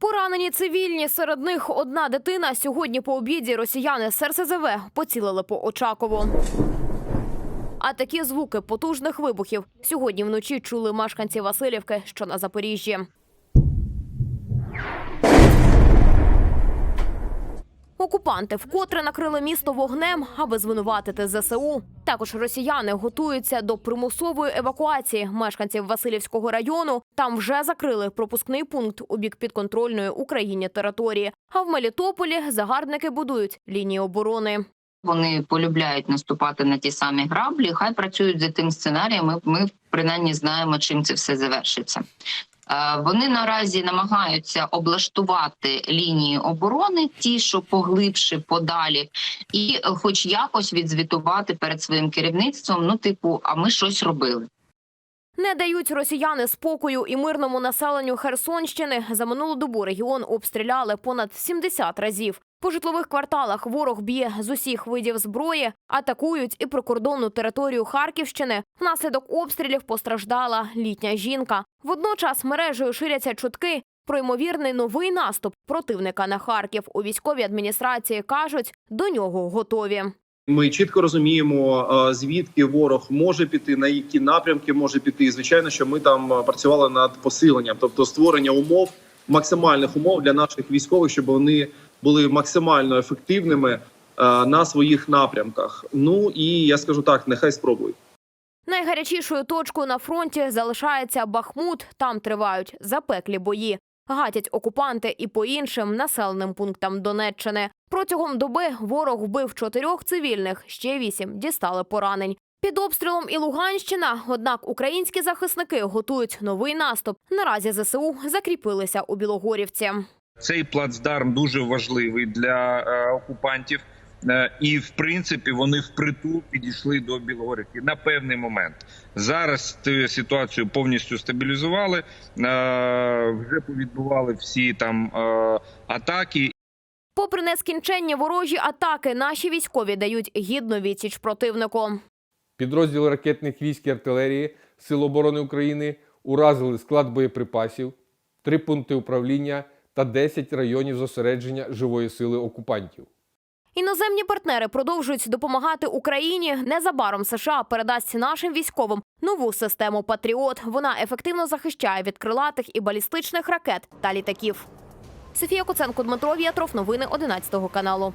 Поранені цивільні, серед них одна дитина. Сьогодні по обіді росіяни з РСЗВ поцілили по Очакову. А такі звуки потужних вибухів сьогодні вночі чули мешканці Васильівки, що на Запоріжжі. Окупанти вкотре накрили місто вогнем, аби звинуватити ЗСУ. Також росіяни готуються до примусової евакуації мешканців Васильівського району. Там вже закрили пропускний пункт у бік підконтрольної Україні території. А в Мелітополі загарбники будують лінії оборони. Вони полюбляють наступати на ті самі граблі. Хай працюють за тим сценарієм. Ми, ми принаймні знаємо, чим це все завершиться. Е, Вони наразі намагаються облаштувати лінії оборони, ті, що поглибше, подалі, і хоч якось відзвітувати перед своїм керівництвом. Ну, типу, а ми щось робили. Не дають росіяни спокою і мирному населенню Херсонщини. За минулу добу регіон обстріляли понад 70 разів. По житлових кварталах ворог б'є з усіх видів зброї, атакують і прикордонну територію Харківщини. Внаслідок обстрілів постраждала літня жінка. Водночас мережею ширяться чутки про ймовірний новий наступ противника на Харків. У військовій адміністрації кажуть, до нього готові. Ми чітко розуміємо, е, звідки ворог може піти, на які напрямки може піти. І, звичайно, що ми там е, працювали над посиленням, тобто створення умов, максимальних умов для наших військових, щоб вони були максимально ефективними е, на своїх напрямках. Ну і я скажу так, нехай спробують. Найгарячішою точкою на фронті залишається Бахмут. Там тривають запеклі бої. Гатять окупанти і по іншим населеним пунктам Донеччини. Протягом доби ворог вбив чотирьох цивільних, ще вісім дістали поранень. Під обстрілом і Луганщина, однак українські захисники готують новий наступ. Наразі ЗСУ закріпилися у Білогорівці. Цей плацдарм дуже важливий для е, окупантів, Е, і в принципі вони впритул підійшли до Білогорівки на певний момент. Зараз ситуацію повністю стабілізували. е, Вже повідбували всі там атаки, Попри нескінченні ворожі атаки, наші військові дають гідну відсіч противнику. Підрозділи ракетних військ і артилерії Сил оборони України уразили склад боєприпасів, три пункти управління та 10 районів зосередження живої сили окупантів. Іноземні партнери продовжують допомагати Україні. Незабаром США передасть нашим військовим нову систему Патріот. Вона ефективно захищає від крилатих і балістичних ракет та літаків. Софія Коценко, Дмитро В'ятров. Новини 11 каналу.